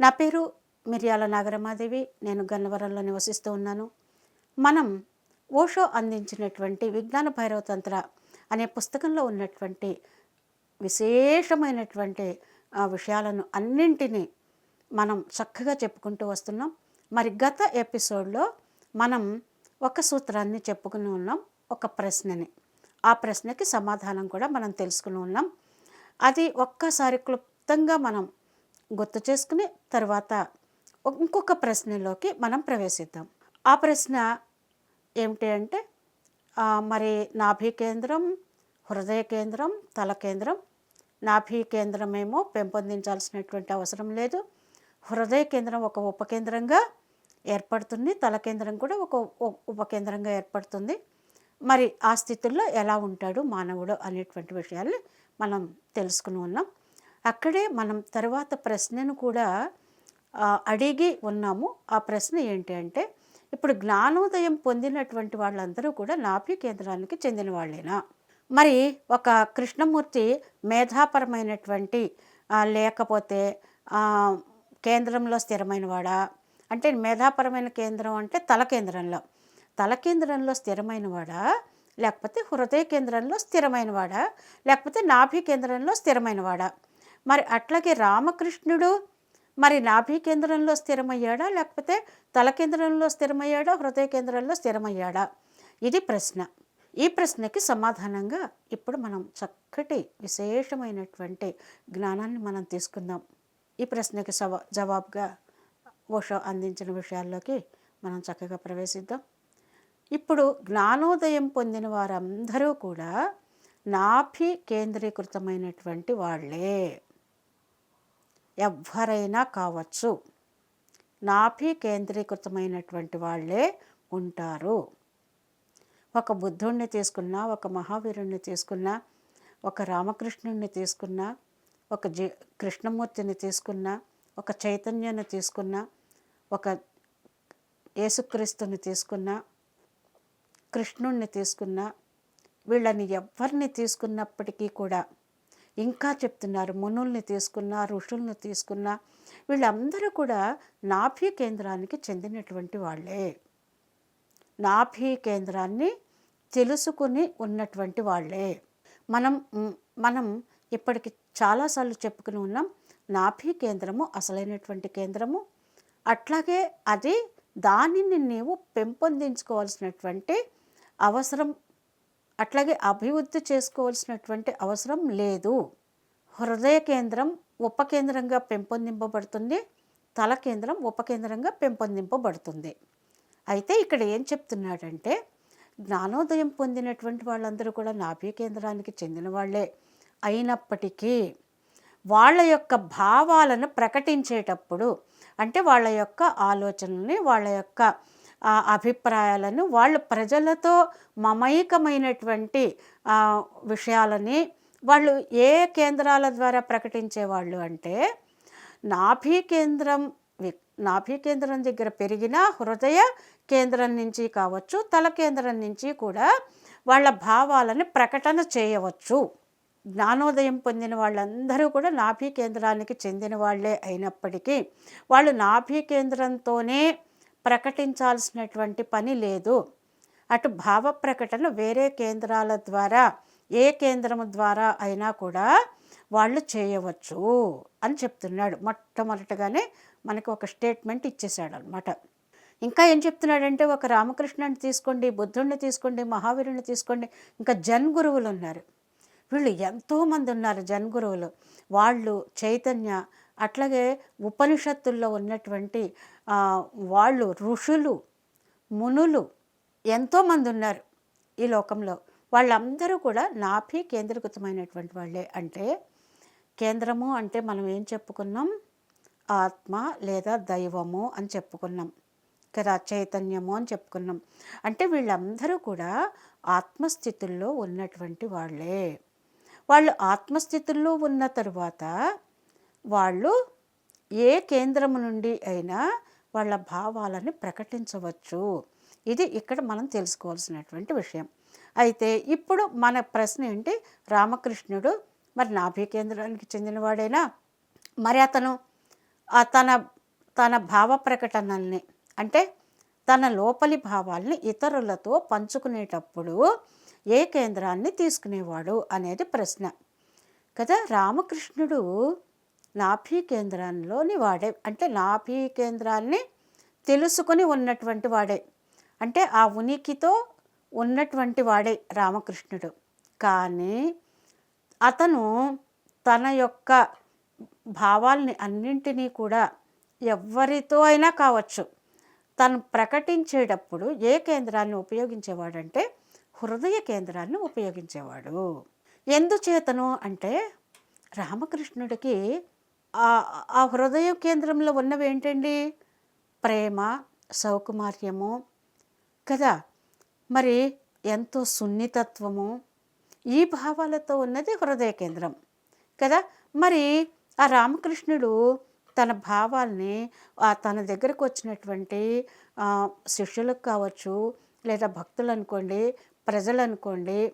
నా పేరు మిర్యాల నాగరమాదేవి. నేను గన్నవరంలో నివసిస్తూ ఉన్నాను. మనం ఓషో అందించినటువంటి విజ్ఞాన భైరవ తంత్ర అనే పుస్తకంలో ఉన్నటువంటి విశేషమైనటువంటి విషయాలను అన్నింటినీ మనం చక్కగా చెప్పుకుంటూ వస్తున్నాం. మరి గత ఎపిసోడ్లో మనం ఒక సూత్రాన్ని చెప్పుకుని ఉన్నాం ఒక ప్రశ్నని. ఆ ప్రశ్నకి సమాధానం కూడా మనం తెలుసుకుని ఉన్నాం. అది ఒక్కసారి క్లుప్తంగా మనం గుర్తు చేసుకుని తర్వాత ఇంకొక ప్రశ్నలోకి మనం ప్రవేశిద్దాం. ఆ ప్రశ్న ఏమిటి అంటే మరి నాభి కేంద్రం హృదయ కేంద్రం తల కేంద్రం నాభి కేంద్రం ఏమో పెంపొందించాల్సినటువంటి అవసరం లేదు. హృదయ కేంద్రం ఒక ఉపకేంద్రంగా ఏర్పడుతుంది తల కేంద్రం కూడా ఒక ఉపకేంద్రంగా ఏర్పడుతుంది. మరి ఆ స్థితుల్లో ఎలా ఉంటాడు మానవుడు అనేటువంటి విషయాల్ని మనం తెలుసుకుని ఉన్నాం. అక్కడే మనం తర్వాత ప్రశ్నను కూడా అడిగి ఉన్నాము. ఆ ప్రశ్న ఏంటి అంటే ఇప్పుడు జ్ఞానోదయం పొందినటువంటి వాళ్ళందరూ కూడా నాభ్య కేంద్రానికి చెందిన వాళ్ళేనా? మరి ఒక కృష్ణమూర్తి మేధాపరమైనటువంటి లేకపోతే కేంద్రంలో స్థిరమైన వాడా? అంటే మేధాపరమైన కేంద్రం అంటే తల కేంద్రంలో. తల కేంద్రంలో స్థిరమైన వాడా? లేకపోతే హృదయ కేంద్రంలో స్థిరమైన వాడా? లేకపోతే నాభి కేంద్రంలో స్థిరమైన వాడా? మరి అట్లాగే రామకృష్ణుడు మరి నాభి కేంద్రంలో స్థిరమయ్యాడా? లేకపోతే తల కేంద్రంలో స్థిరమయ్యాడా? హృదయ కేంద్రంలో స్థిరమయ్యాడా? ఇది ప్రశ్న. ఈ ప్రశ్నకి సమాధానంగా ఇప్పుడు మనం చక్కటి విశేషమైనటువంటి జ్ఞానాన్ని మనం తీసుకుందాం. ఈ ప్రశ్నకి సవా జవాబుగా ఓషో అందించిన విషయాల్లోకి మనం చక్కగా ప్రవేశిద్దాం. ఇప్పుడు జ్ఞానోదయం పొందిన వారందరూ కూడా నాభి కేంద్రీకృతమైనటువంటి వాళ్ళే. ఎవ్వరైనా కావచ్చు. నాభి కేంద్రీకృతమైనటువంటి వాళ్ళే ఉంటారు. ఒక బుద్ధుణ్ణి తీసుకున్నా ఒక మహావీరుణ్ణి తీసుకున్నా ఒక రామకృష్ణుణ్ణి తీసుకున్నా ఒక జీ కృష్ణమూర్తిని తీసుకున్నా ఒక చైతన్యాన్ని తీసుకున్నా ఒక యేసుక్రీస్తుని తీసుకున్నా కృష్ణుణ్ణి తీసుకున్నా వీళ్ళని ఎవరిని తీసుకున్నప్పటికీ కూడా ఇంకా చెప్తున్నారు. మునుల్ని తీసుకున్నా ఋషుల్ని తీసుకున్నా వీళ్ళందరూ కూడా నాభి కేంద్రానికి చెందినటువంటి వాళ్ళే. నాభి కేంద్రాన్ని తెలుసుకుని ఉన్నటువంటి వాళ్ళే. మనం మనం ఇప్పటికి చాలాసార్లు చెప్పుకుని ఉన్నాం నాభి కేంద్రము అసలైనటువంటి కేంద్రము. అట్లాగే అది దానిని నీవు పెంపొందించుకోవాల్సినటువంటి అవసరం అట్లాగే అభివృద్ధి చేసుకోవాల్సినటువంటి అవసరం లేదు. హృదయ కేంద్రం ఉపకేంద్రంగా పెంపొందింపబడుతుంది. తల కేంద్రం ఉపకేంద్రంగా పెంపొందింపబడుతుంది. అయితే ఇక్కడ ఏం చెప్తున్నాడంటే జ్ఞానోదయం పొందినటువంటి వాళ్ళందరూ కూడా నాభ్య కేంద్రానికి చెందిన వాళ్ళే. అయినప్పటికీ వాళ్ళ యొక్క భావాలను ప్రకటించేటప్పుడు అంటే వాళ్ళ యొక్క ఆలోచనల్ని వాళ్ళ యొక్క అభిప్రాయాలను వాళ్ళు ప్రజలతో మమైకమైనటువంటి విషయాలని వాళ్ళు ఏ కేంద్రాల ద్వారా ప్రకటించేవాళ్ళు అంటే నాభీ కేంద్రం వి- నాభి కేంద్రం దగ్గర పెరిగిన హృదయ కేంద్రం నుంచి కావచ్చు తల కేంద్రం నుంచి కూడా వాళ్ళ భావాలను ప్రకటన చేయవచ్చు. జ్ఞానోదయం పొందిన వాళ్ళందరూ కూడా నాభి కేంద్రానికి చెందిన వాళ్ళే అయినప్పటికీ వాళ్ళు నాభి కేంద్రంతోనే ప్రకటించాల్సినటువంటి పని లేదు. అటు భావ ప్రకటన వేరే కేంద్రాల ద్వారా ఏ కేంద్రం ద్వారా అయినా కూడా వాళ్ళు చేయవచ్చు అని చెప్తున్నాడు. మొట్టమొదటగానే మనకు ఒక స్టేట్మెంట్ ఇచ్చేశాడు అనమాట ఇంకా ఏం చెప్తున్నాడంటే ఒక రామకృష్ణుని తీసుకోండి బుద్ధుడిని తీసుకోండి మహావీరుని తీసుకోండి ఇంకా జన్ గురువులు ఉన్నారు. వీళ్ళు ఎంతోమంది ఉన్నారు జన్ గురువులు. వాళ్ళు చైతన్య అట్లాగే ఉపనిషత్తుల్లో ఉన్నటువంటి వాళ్ళు ఋషులు మునులు ఎంతోమంది ఉన్నారు ఈ లోకంలో. వాళ్ళందరూ కూడా నాభి కేంద్రీకృతమైనటువంటి వాళ్ళే. అంటే కేంద్రము అంటే మనం ఏం చెప్పుకున్నాం? ఆత్మ లేదా దైవము అని చెప్పుకున్నాం. కదా? చైతన్యము అని చెప్పుకున్నాం. అంటే వీళ్ళందరూ కూడా ఆత్మస్థితుల్లో ఉన్నటువంటి వాళ్ళే. వాళ్ళు ఆత్మస్థితుల్లో ఉన్న తరువాత వాళ్ళు ఏ కేంద్రము నుండి అయినా వాళ్ళ భావాలను ప్రకటించవచ్చు. ఇది ఇక్కడ మనం తెలుసుకోవాల్సినటువంటి విషయం. అయితే ఇప్పుడు మన ప్రశ్న ఏంటి? రామకృష్ణుడు మరి నాభి కేంద్రానికి చెందినవాడైనా? మరి అతను తన తన భావ ప్రకటనల్ని అంటే తన లోపలి భావాల్ని ఇతరులతో పంచుకునేటప్పుడు ఏ కేంద్రాన్ని తీసుకునేవాడు అనేది ప్రశ్న. కదా రామకృష్ణుడు నాభీ కేంద్రంలోని వాడే అంటే నాభీ కేంద్రాన్ని తెలుసుకొని ఉన్నటువంటి వాడే. అంటే ఆ ఉనికితో ఉన్నటువంటి వాడే రామకృష్ణుడు. కానీ అతను తన యొక్క భావాల్ని అన్నింటినీ కూడా ఎవరితో అయినా కావచ్చు తను ప్రకటించేటప్పుడు ఏ కేంద్రాన్ని ఉపయోగించేవాడంటే హృదయ కేంద్రాన్ని ఉపయోగించేవాడు. ఎందుచేతను అంటే రామకృష్ణుడికి ఆ హృదయ కేంద్రంలో ఉన్నవి ఏంటండి? ప్రేమ సౌకుమార్యము. కదా? మరి ఎంతో సున్నితత్వము. ఈ భావాలతో ఉన్నది హృదయ కేంద్రం. కదా? మరి ఆ రామకృష్ణుడు తన భావాల్ని తన దగ్గరకు వచ్చినటువంటి శిష్యులకు కావచ్చు లేదా భక్తులు అనుకోండి ప్రజలు అనుకోండి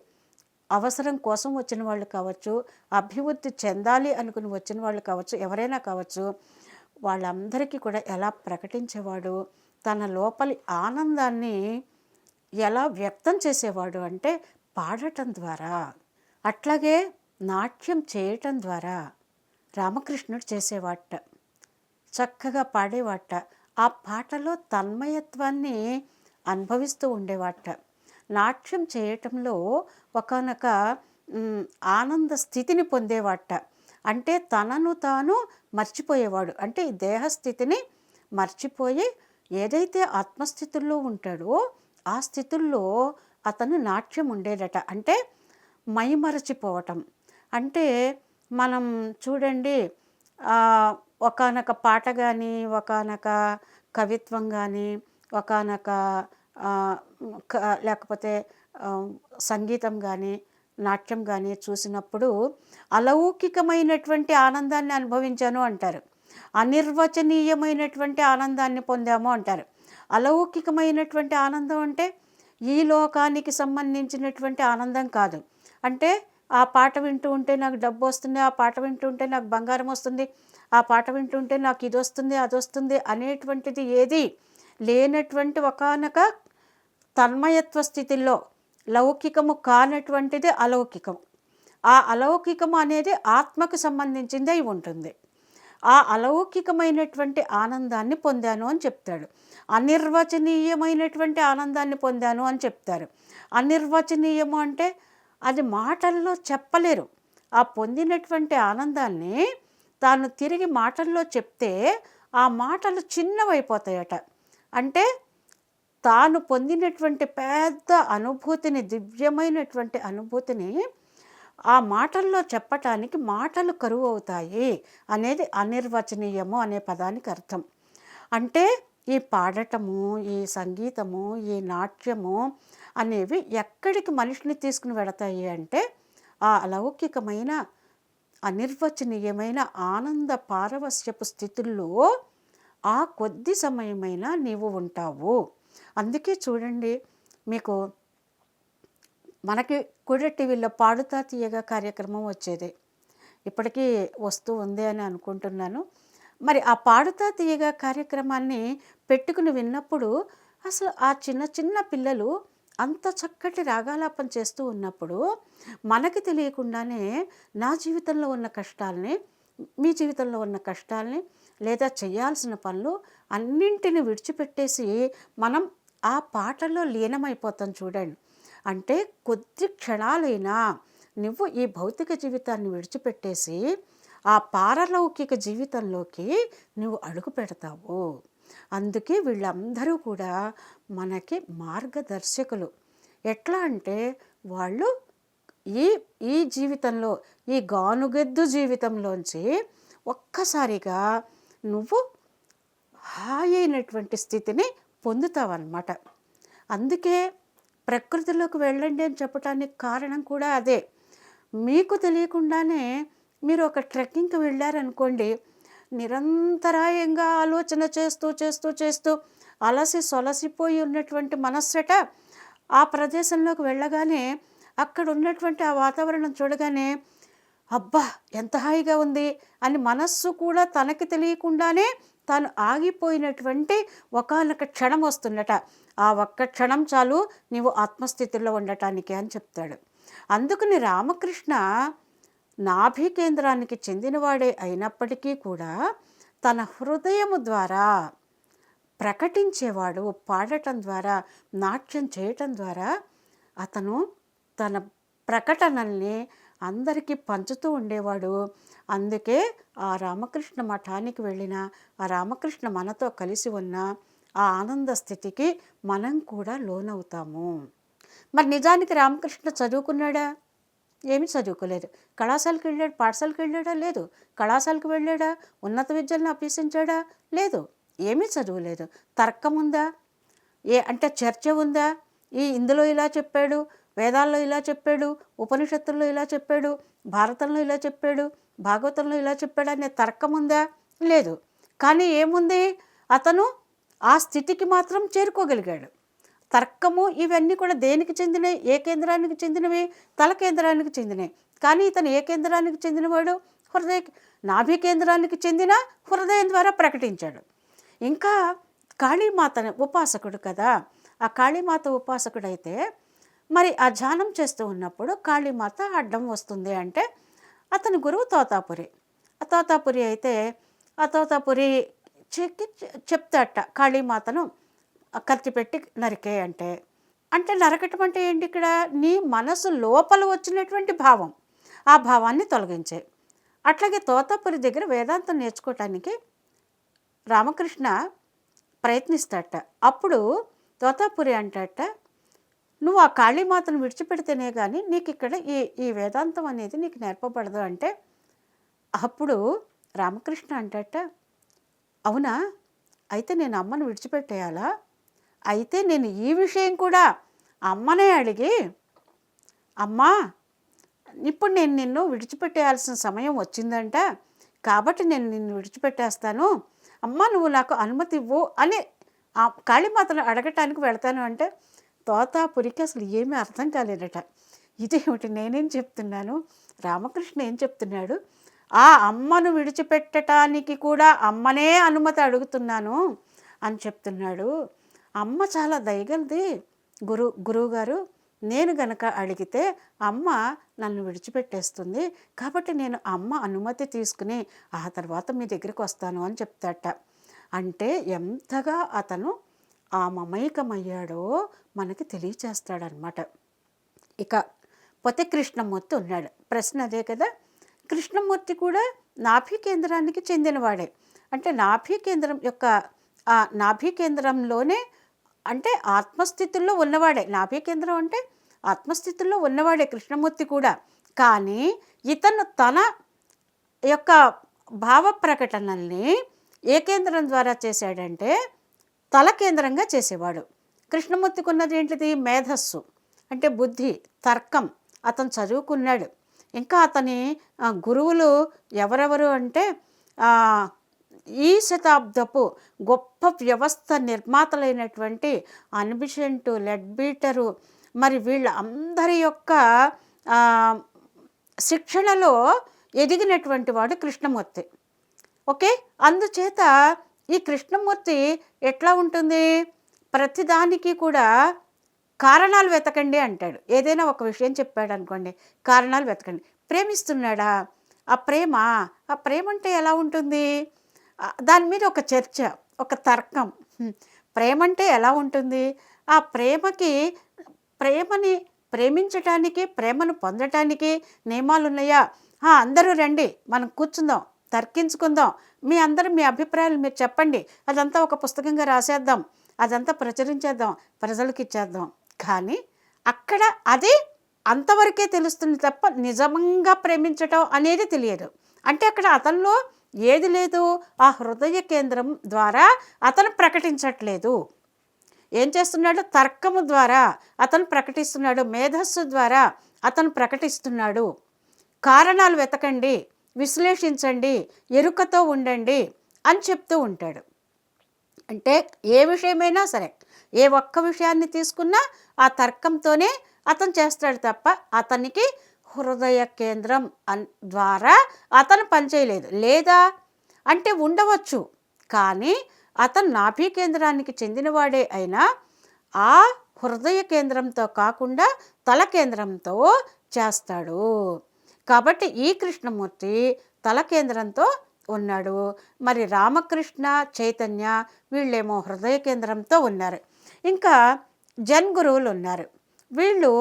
అవసరం కోసం వచ్చిన వాళ్ళు కావచ్చు అభివృద్ధి చెందాలి అనుకుని వచ్చిన వాళ్ళు కావచ్చు ఎవరైనా కావచ్చు వాళ్ళందరికీ కూడా ఎలా ప్రకటించేవాడు తన లోపలి ఆనందాన్ని ఎలా వ్యక్తం చేసేవాడు అంటే పాడటం ద్వారా అట్లాగే నాట్యం చేయటం ద్వారా రామకృష్ణుడు చేసేవాట చక్కగా పాడేవాట ఆ పాటలో తన్మయత్వాన్ని అనుభవిస్తూ ఉండేవాట. నాట్యం చేయటంలో ఒకనొక ఆనంద స్థితిని పొందేవాట. అంటే తనను తాను మర్చిపోయేవాడు. అంటే ఈ దేహస్థితిని మర్చిపోయి ఏదైతే ఆత్మస్థితుల్లో ఉంటాడో ఆ స్థితుల్లో అతను నాట్యం ఉండేదట. అంటే మైమరచిపోవటం. అంటే మనం చూడండి ఒకనొక పాట కానీ ఒకనొక కవిత్వం కానీ ఒకనొక లేకపోతే సంగీతం కానీ నాట్యం కానీ చూసినప్పుడు అలౌకికమైనటువంటి ఆనందాన్ని అనుభవించాను అంటారు. అనిర్వచనీయమైనటువంటి ఆనందాన్ని పొందాము అంటారు. అలౌకికమైనటువంటి ఆనందం అంటే ఈ లోకానికి సంబంధించినటువంటి ఆనందం కాదు. అంటే ఆ పాట వింటూ ఉంటే నాకు డబ్బు వస్తుంది ఆ పాట వింటూ ఉంటే నాకు బంగారం వస్తుంది ఆ పాట వింటూ ఉంటే నాకు ఇది వస్తుంది అది వస్తుంది అనేటువంటిది ఏది లేనటువంటి ఒకానొక తన్మయత్వ స్థితిలో లౌకికము కానటువంటిది అలౌకికం ఆ అలౌకికము అనేది ఆత్మకు సంబంధించింది అయి ఉంటుంది. ఆ అలౌకికమైనటువంటి ఆనందాన్ని పొందాను అని చెప్తాడు. అనిర్వచనీయమైనటువంటి ఆనందాన్ని పొందాను అని చెప్తారు. అనిర్వచనీయము అంటే అది మాటల్లో చెప్పలేరు. ఆ పొందినటువంటి ఆనందాన్ని తాను తిరిగి మాటల్లో చెప్తే ఆ మాటలు చిన్నవైపోతాయట. అంటే తాను పొందినటువంటి పెద్ద అనుభూతిని దివ్యమైనటువంటి అనుభూతిని ఆ మాటల్లో చెప్పటానికి మాటలు కరువు అవుతాయి అనేది అనిర్వచనీయము అనే పదానికి అర్థం. అంటే ఈ పాడటము ఈ సంగీతము ఈ నాట్యము అనేవి ఎక్కడికి మనిషిని తీసుకుని వెడతాయి అంటే ఆ అలౌకికమైన అనిర్వచనీయమైన ఆనంద పారవస్యపు స్థితుల్లో ఆ కొద్ది సమయమైనా నీవు ఉంటావు. అందుకే చూడండి మీకు మనకి కూడా టీవీలో పాడుతా తీయగా కార్యక్రమం వచ్చేది. ఇప్పటికీ వస్తూ ఉంది అని అనుకుంటున్నాను. మరి ఆ పాడుతా తీయగా కార్యక్రమాన్ని పెట్టుకుని విన్నప్పుడు అసలు ఆ చిన్న చిన్న పిల్లలు అంత చక్కటి రాగాలాపం చేస్తూ ఉన్నప్పుడు మనకి తెలియకుండానే నా జీవితంలో ఉన్న కష్టాలని మీ జీవితంలో ఉన్న కష్టాలని లేదా చేయాల్సిన పనులు అన్నింటిని విడిచిపెట్టేసి మనం ఆ పాటల్లో లీనమైపోతాం చూడండి. అంటే కొద్ది క్షణాలైనా నువ్వు ఈ భౌతిక జీవితాన్ని విడిచిపెట్టేసి ఆ పారలౌకిక జీవితంలోకి నువ్వు అడుగు పెడతావు. అందుకే వీళ్ళందరూ కూడా మనకి మార్గదర్శకులు. ఎట్లా అంటే వాళ్ళు ఈ ఈ జీవితంలో ఈ గానుగెద్దు జీవితంలోంచి ఒక్కసారిగా నువ్వు హాయి అయినటువంటి స్థితిని పొందుతామన్నమాట అందుకే ప్రకృతిలోకి వెళ్ళండి అని చెప్పడానికి కారణం కూడా అదే. మీకు తెలియకుండానే మీరు ఒక ట్రెక్కింగ్కి వెళ్ళారనుకోండి నిరంతరాయంగా ఆలోచన చేస్తూ చేస్తూ చేస్తూ అలసి సొలసిపోయి ఉన్నటువంటి మనస్సట ఆ ప్రదేశంలోకి వెళ్ళగానే అక్కడ ఉన్నటువంటి ఆ వాతావరణం చూడగానే అబ్బా! ఎంత హాయిగా ఉంది అని మనస్సు కూడా తనకి తెలియకుండానే తాను ఆగిపోయినటువంటి ఒకానొక క్షణం వస్తుందట. ఆ ఒక్క క్షణం చాలు నీవు ఆత్మస్థితిలో ఉండటానికి అని చెప్తాడు. అందుకని రామకృష్ణ నాభి కేంద్రానికి చెందినవాడే అయినప్పటికీ కూడా తన హృదయము ద్వారా ప్రకటించేవాడు పాడటం ద్వారా నాట్యం చేయటం ద్వారా అతను తన ప్రకటనల్ని అందరికీ పంచుతూ ఉండేవాడు. అందుకే ఆ రామకృష్ణ మఠానికి వెళ్ళిన ఆ రామకృష్ణ మనతో కలిసి ఉన్న ఆ ఆనంద స్థితికి మనం కూడా లోనవుతాము. మరి నిజానికి రామకృష్ణ చదువుకున్నాడా? ఏమీ చదువుకోలేదు. కళాశాలకు వెళ్ళాడు పాఠశాలకు వెళ్ళాడా? లేదు. కళాశాలకు వెళ్ళాడా? ఉన్నత విద్యలను అభ్యసించాడా? లేదు. ఏమీ చదువులేదు. తర్కం ఉందా? ఏ అంటే చర్చ ఉందా? ఈ ఇందులో ఇలా చెప్పాడు వేదాల్లో ఇలా చెప్పాడు ఉపనిషత్తుల్లో ఇలా చెప్పాడు భారతంలో ఇలా చెప్పాడు భాగవతంలో ఇలా చెప్పాడు అనే తర్కం ఉందా? లేదు. కానీ ఏముంది? అతను ఆ స్థితికి మాత్రం చేరుకోగలిగాడు. తర్కము ఇవన్నీ కూడా దేనికి చెందినవి? ఏ కేంద్రానికి చెందినవి? తల కేంద్రానికి చెందినవి. కానీ ఇతను ఏ కేంద్రానికి చెందినవాడు? హృదయ నాభి కేంద్రానికి చెందిన హృదయం ద్వారా ప్రకటించాడు. ఇంకా కాళీమాత ఉపాసకుడు కదా ఆ కాళీమాత ఉపాసకుడైతే మరి ఆ ధ్యానం చేస్తూ ఉన్నప్పుడు కాళీమాత అడ్డం వస్తుంది అంటే అతని గురువు తోతాపురి. ఆ తోతాపురి అయితే ఆ తోతాపురి చెక్కి చెప్తాట కాళీమాతను కత్తి పెట్టి నరికే అంటే. అంటే నరకటం అంటే ఏంటి ఇక్కడ? నీ మనసు లోపల వచ్చినటువంటి భావం. ఆ భావాన్ని తొలగించే. అట్లాగే తోతాపురి దగ్గర వేదాంతం నేర్చుకోవటానికి రామకృష్ణ ప్రయత్నిస్తాట. అప్పుడు తోతాపురి అంటట నువ్వు ఆ కాళీమాతను విడిచిపెడితేనే కానీ నీకు ఇక్కడ ఈ ఈ వేదాంతం అనేది నీకు నేర్పబడదు. అంటే అప్పుడు రామకృష్ణ అంటట అవునా? అయితే నేను అమ్మను విడిచిపెట్టేయాలా? అయితే నేను ఈ విషయం కూడా అమ్మనే అడిగి అమ్మా ఇప్పుడు నేను నిన్ను విడిచిపెట్టేయాల్సిన సమయం వచ్చిందంట కాబట్టి నేను నిన్ను విడిచిపెట్టేస్తాను. అమ్మ నువ్వు నాకు అనుమతి ఇవ్వు అని ఆ కాళీమాతను అడగటానికి వెళ్తాను అంటే తోతాపురికి అసలు ఏమీ అర్థం కాలేదట. ఇదేమిటి నేనేం చెప్తున్నాను? రామకృష్ణ ఏం చెప్తున్నాడు? ఆ అమ్మను విడిచిపెట్టడానికి కూడా అమ్మనే అనుమతి అడుగుతున్నాను అని చెప్తున్నాడు. అమ్మ చాలా దయగలది గురు గురువుగారు. నేను గనక అడిగితే అమ్మ నన్ను విడిచిపెట్టేస్తుంది. కాబట్టి నేను అమ్మ అనుమతి తీసుకుని ఆ తర్వాత మీ దగ్గరికి వస్తాను అని చెప్తాట. అంటే ఎంతగా అతను ఆ మమైకమయ్యాడో మనకి తెలియచేస్తాడనమాట ఇక పోతే కృష్ణమూర్తి ఉన్నాడు. ప్రశ్న అదే కదా కృష్ణమూర్తి కూడా నాభి కేంద్రానికి చెందినవాడే. అంటే నాభి కేంద్రం యొక్క ఆ నాభి కేంద్రంలోనే అంటే ఆత్మస్థితుల్లో ఉన్నవాడే. నాభి కేంద్రం అంటే ఆత్మస్థితుల్లో ఉన్నవాడే కృష్ణమూర్తి కూడా. కానీ ఇతను తన యొక్క భావ ప్రకటనల్ని ఏ కేంద్రం ద్వారా చేశాడంటే తల కేంద్రంగా చేసేవాడు. కృష్ణమూర్తికి ఉన్నది ఏంటిది? మేధస్సు. అంటే బుద్ధి తర్కం. అతను చదువుకున్నాడు. ఇంకా అతని గురువులు ఎవరెవరు అంటే ఈ శతాబ్దపు గొప్ప వ్యవస్థ నిర్మాతలైనటువంటి అన్బిషెంటు లెడ్బీటరు మరి వీళ్ళ అందరి యొక్క శిక్షణలో ఎదిగినటువంటి వాడు కృష్ణమూర్తి. ఓకే? అందుచేత ఈ కృష్ణమూర్తి ఎట్లా ఉంటుంది? ప్రతిదానికి కూడా కారణాలు వెతకండి అంటాడు. ఏదైనా ఒక విషయం చెప్పాడు అనుకోండి కారణాలు వెతకండి. ప్రేమిస్తున్నాడా? ఆ ప్రేమ ఆ ప్రేమ అంటే ఎలా ఉంటుంది? దాని మీద ఒక చర్చ ఒక తర్కం. ప్రేమ అంటే ఎలా ఉంటుంది? ఆ ప్రేమకి ప్రేమని ప్రేమించటానికి ప్రేమను పొందటానికి నియమాలు ఉన్నాయా అందరూ రండి మనం కూర్చుందాం. తర్కించుకుందాం. మీ అందరూ మీ అభిప్రాయాలు మీరు చెప్పండి. అదంతా ఒక పుస్తకంగా రాసేద్దాం. అదంతా ప్రచురించేద్దాం. ప్రజలకు ఇచ్చేద్దాం. కానీ అక్కడ అది అంతవరకే తెలుస్తుంది తప్ప నిజంగా ప్రేమించటం అనేది తెలియదు. అంటే అక్కడ అతనిలో ఏది లేదు. ఆ హృదయ కేంద్రం ద్వారా అతను ప్రకటించట్లేదు. ఏం చేస్తున్నాడు? తర్కము ద్వారా అతను ప్రకటిస్తున్నాడు. మేధస్సు ద్వారా అతను ప్రకటిస్తున్నాడు. కారణాలు వెతకండి. విశ్లేషించండి ఎరుకతో ఉండండి అని చెప్తూ ఉంటాడు. అంటే ఏ విషయమైనా సరే ఏ ఒక్క విషయాన్ని తీసుకున్నా ఆ తర్కంతోనే అతను చేస్తాడు తప్ప అతనికి హృదయ కేంద్రం అన్ ద్వారా అతను పనిచేయలేదు. లేదా? అంటే ఉండవచ్చు. కానీ అతను నాభి కేంద్రానికి చెందినవాడే అయినా ఆ హృదయ కేంద్రంతో కాకుండా తల కేంద్రంతో చేస్తాడు. కాబట్టి ఈ కృష్ణమూర్తి తల కేంద్రంతో ఉన్నాడు. మరి రామకృష్ణ చైతన్య వీళ్ళేమో హృదయ కేంద్రంతో ఉన్నారు. ఇంకా జన్ గురువులు ఉన్నారు. వీళ్ళు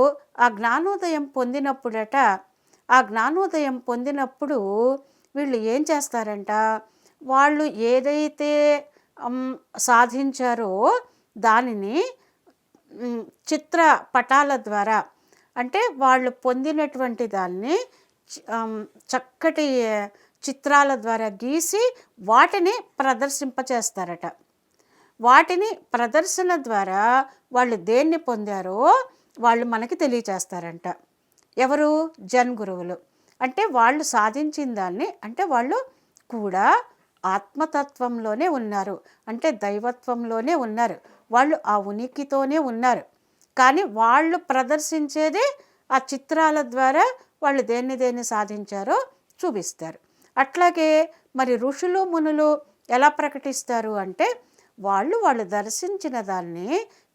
ఆ జ్ఞానోదయం పొందినప్పుడట ఆ జ్ఞానోదయం పొందినప్పుడు వీళ్ళు ఏం చేస్తారంట? వాళ్ళు ఏదైతే సాధించారో దానిని చిత్ర పటాల ద్వారా అంటే వాళ్ళు పొందినటువంటి దాన్ని చక్కటి చిత్రాల ద్వారా గీసి వాటిని ప్రదర్శింపచేస్తారట. వాటిని ప్రదర్శన ద్వారా వాళ్ళు దేన్ని పొందారో వాళ్ళు మనకి తెలియచేస్తారంట. ఎవరు? జన్ గురువులు. అంటే వాళ్ళు సాధించిన దాన్ని అంటే వాళ్ళు కూడా ఆత్మతత్వంలోనే ఉన్నారు. అంటే దైవత్వంలోనే ఉన్నారు. వాళ్ళు ఆ ఉనికితోనే ఉన్నారు. కానీ వాళ్ళు ప్రదర్శించేదే ఆ చిత్రాల ద్వారా వాళ్ళు దేన్ని దేన్ని సాధించారో చూపిస్తారు. అట్లాగే మరి ఋషులు మునులు ఎలా ప్రకటిస్తారు అంటే వాళ్ళు వాళ్ళు దర్శించిన దాన్ని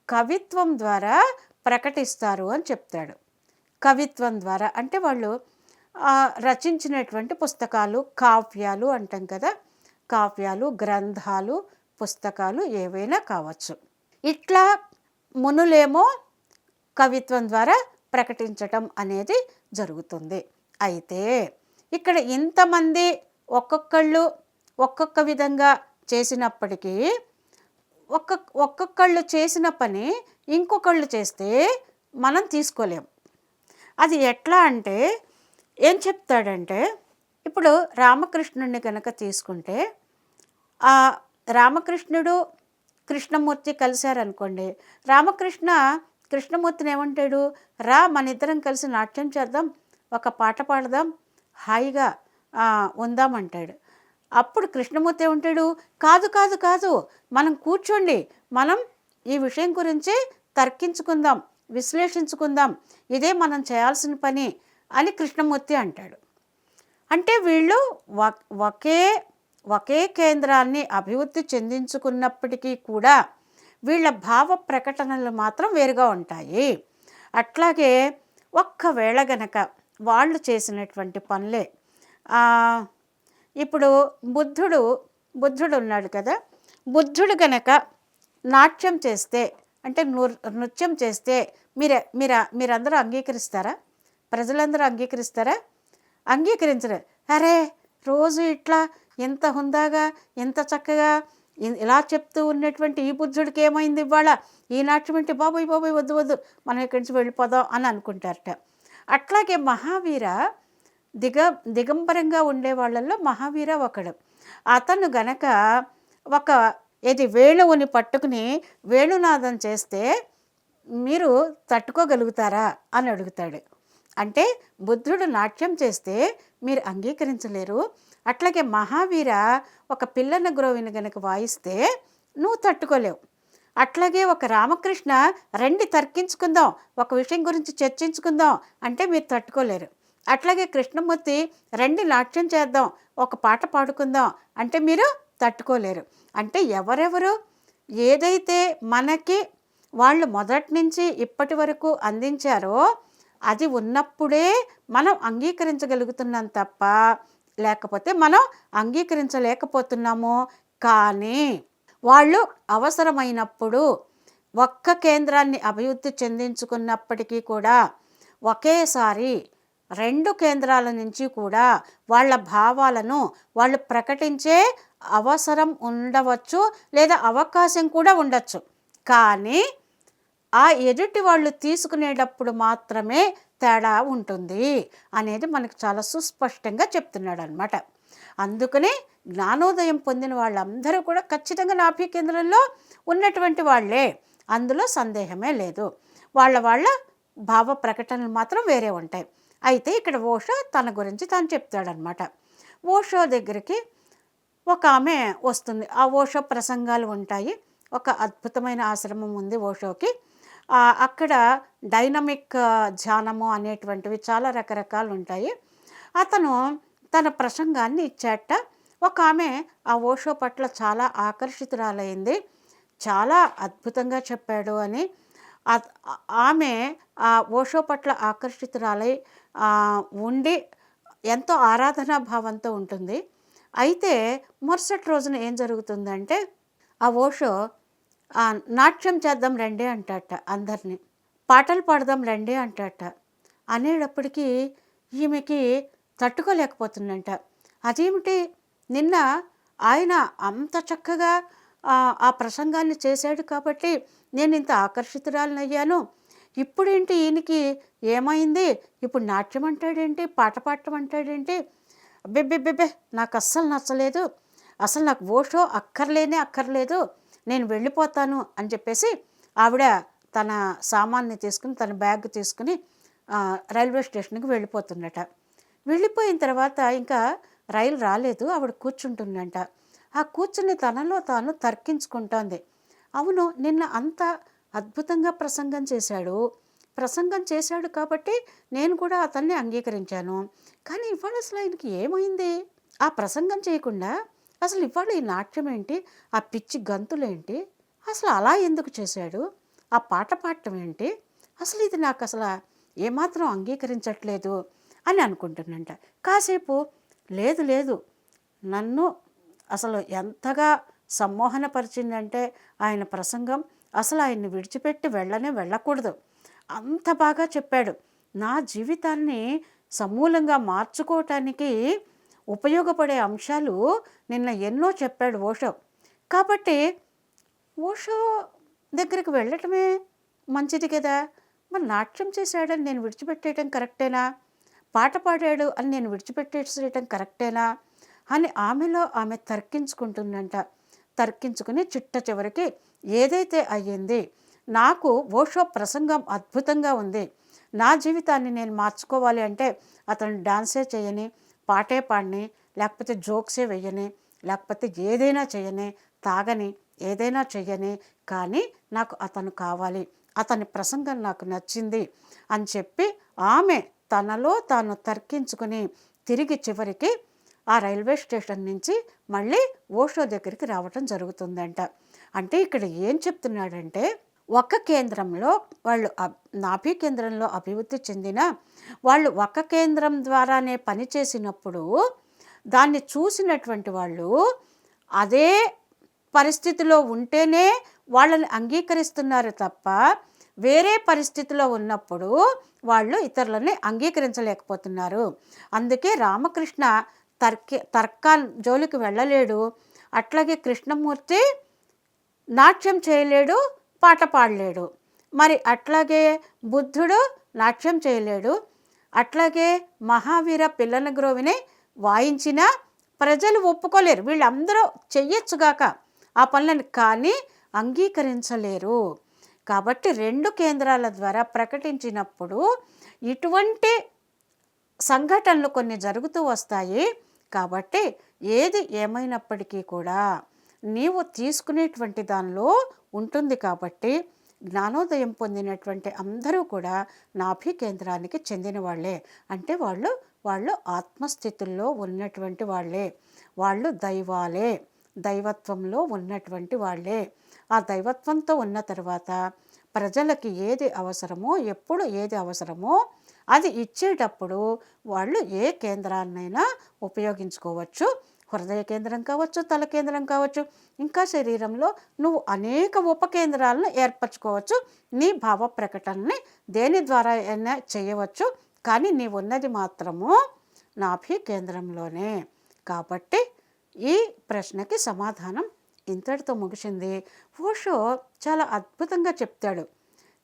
కవిత్వం ద్వారా ప్రకటిస్తారు అని చెప్తాడు. కవిత్వం ద్వారా అంటే వాళ్ళు రచించినటువంటి పుస్తకాలు కావ్యాలు అంటాం కదా కావ్యాలు గ్రంథాలు పుస్తకాలు ఏవైనా కావచ్చు. ఇట్లా మునులేమో కవిత్వం ద్వారా ప్రకటించటం అనేది జరుగుతుంది. అయితే ఇక్కడ ఇంతమంది ఒక్కొక్కళ్ళు ఒక్కొక్క విధంగా చేసినప్పటికీ ఒక్కొక్క ఒక్కొక్కళ్ళు చేసిన పని ఇంకొకళ్ళు చేస్తే మనం తీసుకోలేం. అది ఎట్లా అంటే ఏం చెప్తాడంటే ఇప్పుడు రామకృష్ణుడిని కనుక తీసుకుంటే ఆ రామకృష్ణుడు కృష్ణమూర్తి కలిశారనుకోండి రామకృష్ణ కృష్ణమూర్తిని ఏమంటాడు? రా మన ఇద్దరం కలిసి నాట్యం చేద్దాం ఒక పాట పాడదాం హాయిగా ఉందామంటాడు అప్పుడు కృష్ణమూర్తి ఏమంటాడు? కాదు కాదు కాదు మనం కూర్చోండి మనం ఈ విషయం గురించి తర్కించుకుందాం విశ్లేషించుకుందాం ఇదే మనం చేయాల్సిన పని అని కృష్ణమూర్తి అంటాడు. అంటే వీళ్ళు ఒకే ఒకే కేంద్రాన్ని అభివృద్ధి చెందించుకున్నప్పటికీ కూడా వీళ్ళ భావ ప్రకటనలు మాత్రం వేరుగా ఉంటాయి. అట్లాగే ఒక్కవేళ గనక వాళ్ళు చేసినటువంటి పనులే ఇప్పుడు బుద్ధుడు బుద్ధుడు ఉన్నాడు కదా బుద్ధుడు గనక నాట్యం చేస్తే అంటే నృ- నృత్యం చేస్తే మీరే మీర మీరందరూ అంగీకరిస్తారా? ప్రజలందరూ అంగీకరిస్తారా? అంగీకరించరు. అరే రోజు ఇట్లా ఎంత హుందాగా ఎంత చక్కగా ఇలా చెప్తూ ఉన్నటువంటి ఈ బుద్ధుడికి ఏమైంది ఇవాళ? ఈ నాట్యం అంటే బాబోయ్ బాబోయ్ వద్దు వద్దు మనం ఇక్కడి నుంచి వెళ్ళిపోదాం అని అనుకుంటారట. అట్లాగే మహావీర దిగ దిగంబరంగా ఉండే వాళ్ళల్లో మహావీర ఒకడు. అతను గనక ఒక ఇది వేణువుని పట్టుకుని వేణునాదం చేస్తే మీరు తట్టుకోగలుగుతారా అని అడుగుతాడు. అంటే బుద్ధుడు నాట్యం చేస్తే మీరు అంగీకరించలేరు అట్లాగే మహావీర ఒక పిల్లన గ్రోవిని గనక వాయిస్తే నువ్వు తట్టుకోలేవు. అట్లాగే ఒక రామకృష్ణ రండి తర్కించుకుందాం ఒక విషయం గురించి చర్చించుకుందాం అంటే మీరు తట్టుకోలేరు. అట్లాగే కృష్ణమూర్తి రండి నాట్యం చేద్దాం ఒక పాట పాడుకుందాం అంటే మీరు తట్టుకోలేరు. అంటే ఎవరెవరు? ఏదైతే మనకి వాళ్ళు మొదటి నుంచి ఇప్పటి వరకు అందించారో అది ఉన్నప్పుడే మనం అంగీకరించగలుగుతున్నాం తప్ప లేకపోతే మనం అంగీకరించలేకపోతున్నాము. కానీ వాళ్ళు అవసరమైనప్పుడు ఒక్క కేంద్రాన్ని అభివృద్ధి చెందించుకున్నప్పటికీ కూడా ఒకేసారి రెండు కేంద్రాల నుంచి కూడా వాళ్ళ భావాలను వాళ్ళు ప్రకటించే అవసరం ఉండవచ్చు లేదా అవకాశం కూడా ఉండొచ్చు. కానీ ఆ ఎదుటి వాళ్ళు తీసుకునేటప్పుడు మాత్రమే తేడా ఉంటుంది అనేది మనకు చాలా సుస్పష్టంగా చెప్తున్నాడు అనమాట అందుకనే జ్ఞానోదయం పొందిన వాళ్ళందరూ కూడా ఖచ్చితంగా నాభి కేంద్రంలో ఉన్నటువంటి వాళ్ళే. అందులో సందేహమే లేదు. వాళ్ళ వాళ్ళ భావ ప్రకటనలు మాత్రం వేరే ఉంటాయి. అయితే ఇక్కడ ఓషో తన గురించి తాను చెప్తాడనమాట ఓషో దగ్గరికి ఒక ఆమె వస్తుంది. ఆ ఓషో ప్రసంగాలు ఉంటాయి. ఒక అద్భుతమైన ఆశ్రమం ఉంది ఓషోకి. అక్కడ డైనమిక్ ధ్యానము అనేటువంటివి చాలా రకరకాలు ఉంటాయి అతను తన ప్రసంగాన్ని ఇచ్చాట. ఒక ఆమె ఆ ఓషో పట్ల చాలా ఆకర్షితురాలైంది. చాలా అద్భుతంగా చెప్పాడు అని. ఆమె ఆ ఓషో పట్ల ఆకర్షితురాలై ఉండి ఎంతో ఆరాధనా భావంతో ఉంటుంది. అయితే మరుసటి రోజున ఏం జరుగుతుందంటే ఆ ఓషో నాట్యం చేద్దాం రండి అంటాట అందరినీ. పాటలు పాడదాం రండి అంటాట. అనేటప్పటికీ ఈమెకి తట్టుకోలేకపోతుందంట. అదేమిటి? నిన్న ఆయన అంత చక్కగా ఆ, ప్రసంగాన్ని చేశాడు కాబట్టి నేను ఇంత ఆకర్షితురాలనయ్యాను. ఇప్పుడేంటి ఈయనకి ఏమైంది? ఇప్పుడు నాట్యం అంటాడేంటి? పాట పాడటం అంటాడేంటి? అబ్బెబ్బెబ్బెబ్బే నాకు అస్సలు నచ్చలేదు. అసలు నాకు ఓషో అక్కర్లేనే అక్కర్లేదు. నేను వెళ్ళిపోతాను అని చెప్పేసి ఆవిడ తన సామాన్ని తీసుకుని తన బ్యాగ్ తీసుకుని రైల్వే స్టేషన్కి వెళ్ళిపోతుందట. వెళ్ళిపోయిన తర్వాత ఇంకా రైలు రాలేదు ఆవిడ కూర్చుంటుందంట. ఆ కూర్చుని తనలో తాను తర్కించుకుంటోంది. అవును నిన్న అంత అద్భుతంగా ప్రసంగం చేశాడు. ప్రసంగం చేశాడు కాబట్టి నేను కూడా అతన్ని అంగీకరించాను. కానీ ఇవాళ అసలు ఆయనకి ఏమైంది? ఆ ప్రసంగం చేయకుండా అసలు ఇవాళ ఈ నాట్యం ఏంటి? ఆ పిచ్చి గంతులేంటి అసలు అలా ఎందుకు చేశాడు? ఆ పాట పాడటం ఏంటి? అసలు ఇది నాకు అసలు ఏమాత్రం అంగీకరించట్లేదు అని అనుకుంటున్నంట. కాసేపు లేదు లేదు. నన్ను అసలు ఎంతగా సమ్మోహనపరిచిందంటే ఆయన ప్రసంగం అసలు ఆయన్ని విడిచిపెట్టి వెళ్ళనే వెళ్ళకూడదు. అంత బాగా చెప్పాడు. నా జీవితాన్ని సమూలంగా మార్చుకోవటానికి ఉపయోగపడే అంశాలు నిన్న ఎన్నో చెప్పాడు ఓషో. కాబట్టి ఓషో దగ్గరికి వెళ్ళటమే మంచిది కదా. మరి నాట్యం చేశాడని నేను విడిచిపెట్టేయటం కరెక్టేనా? పాట పాడాడు అని నేను విడిచిపెట్టేసేయటం కరెక్టేనా? అని ఆమెలో ఆమె తర్కించుకుంటుందంట. తర్కించుకుని చిట్ట చివరికి ఏదైతే అయ్యింది నాకు ఓషో ప్రసంగం అద్భుతంగా ఉంది. నా జీవితాన్ని నేను మార్చుకోవాలి అంటే అతను డాన్సే చేయని పాటే పాడిని లేకపోతే జోక్సే వెయ్యని లేకపోతే ఏదైనా చేయని తాగని ఏదైనా చెయ్యని కానీ నాకు అతను కావాలి అతని ప్రసంగం నాకు నచ్చింది అని చెప్పి ఆమె తనలో తాను తర్కించుకుని తిరిగి చివరికి ఆ రైల్వే స్టేషన్ నుంచి మళ్ళీ ఓషో దగ్గరికి రావటం జరుగుతుందంట. అంటే ఇక్కడ ఏం చెప్తున్నాడంటే ఒక కేంద్రంలో వాళ్ళు అబ్- నాభి కేంద్రంలో అభివృద్ధి చెందిన వాళ్ళు ఒక కేంద్రం ద్వారానే పనిచేసినప్పుడు దాన్ని చూసినటువంటి వాళ్ళు అదే పరిస్థితిలో ఉంటేనే వాళ్ళని అంగీకరిస్తున్నారు తప్ప వేరే పరిస్థితిలో ఉన్నప్పుడు వాళ్ళు ఇతరులని అంగీకరించలేకపోతున్నారు. అందుకే రామకృష్ణ తర్కి తర్కా జోలికి వెళ్ళలేడు. అట్లాగే కృష్ణమూర్తి నాట్యం చేయలేడు. పాట పాడలేడు. మరి అట్లాగే బుద్ధుడు నాట్యం చేయలేడు. అట్లాగే మహావీర పిల్లల గ్రోవిని వాయించినా ప్రజలు ఒప్పుకోలేరు. వీళ్ళందరూ చెయ్యొచ్చుగాక ఆ పనులను కానీ అంగీకరించలేరు. కాబట్టి రెండు కేంద్రాల ద్వారా ప్రకటించినప్పుడు ఇటువంటి సంఘటనలు కొన్ని జరుగుతూ వస్తాయి. కాబట్టి ఏది ఏమైనప్పటికీ కూడా నీవు తీసుకునేటువంటి దానిలో ఉంటుంది కాబట్టి జ్ఞానోదయం పొందినటువంటి అందరూ కూడా నాభి కేంద్రానికి చెందిన వాళ్ళే. అంటే వాళ్ళు వాళ్ళు ఆత్మస్థితుల్లో ఉన్నటువంటి వాళ్ళే. వాళ్ళు దైవాలే. దైవత్వంలో ఉన్నటువంటి వాళ్ళే. ఆ దైవత్వంతో ఉన్న తర్వాత ప్రజలకి ఏది అవసరమో ఎప్పుడు ఏది అవసరమో అది ఇచ్చేటప్పుడు వాళ్ళు ఏ కేంద్రాన్నైనా ఉపయోగించుకోవచ్చు. హృదయ కేంద్రం కావచ్చు తల కేంద్రం కావచ్చు ఇంకా శరీరంలో నువ్వు అనేక ఉపకేంద్రాలను ఏర్పరచుకోవచ్చు. నీ భావ ప్రకటనని దేని ద్వారా అయినా చేయవచ్చు. కానీ నీ ఉన్నది మాత్రము నాభి కేంద్రంలోనే. కాబట్టి ఈ ప్రశ్నకి సమాధానం ఇంతటితో ముగిసింది. ఓషో చాలా అద్భుతంగా చెప్తాడు.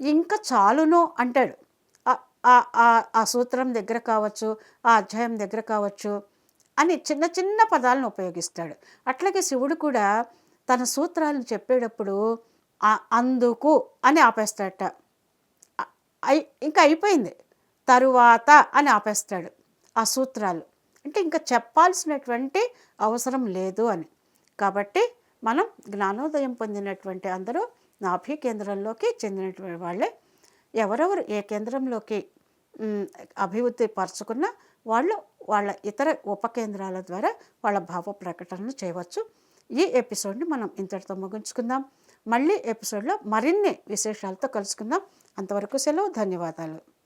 ఇంకా చాలునో అంటాడు. ఆ- ఆ సూత్రం దగ్గర కావచ్చు ఆ అధ్యాయం దగ్గర కావచ్చు అని చిన్న చిన్న పదాలను ఉపయోగిస్తాడు. అట్లాగే శివుడు కూడా తన సూత్రాలను చెప్పేటప్పుడు అందుకు అని ఆపేస్తాడట. ఇంకా అయిపోయింది. తరువాత అని ఆపేస్తాడు ఆ సూత్రాలు. అంటే ఇంకా చెప్పాల్సినటువంటి అవసరం లేదు అని. కాబట్టి మనం జ్ఞానోదయం పొందినటువంటి అందరూ నాభి కేంద్రంలోకి చెందినటువంటి వాళ్ళే. ఎవరెవరు ఏ కేంద్రంలోకి అభివృద్ధి పరచుకున్నా వాళ్ళు వాళ్ళ ఇతర ఉపకేంద్రాల ద్వారా వాళ్ళ భావ ప్రకటనలు చేయవచ్చు. ఈ ఎపిసోడ్ని మనం ఇంతటితో ముగించుకుందాం. మళ్ళీ ఎపిసోడ్లో మరిన్ని విశేషాలతో కలుసుకుందాం. అంతవరకు సెలవు. ధన్యవాదాలు.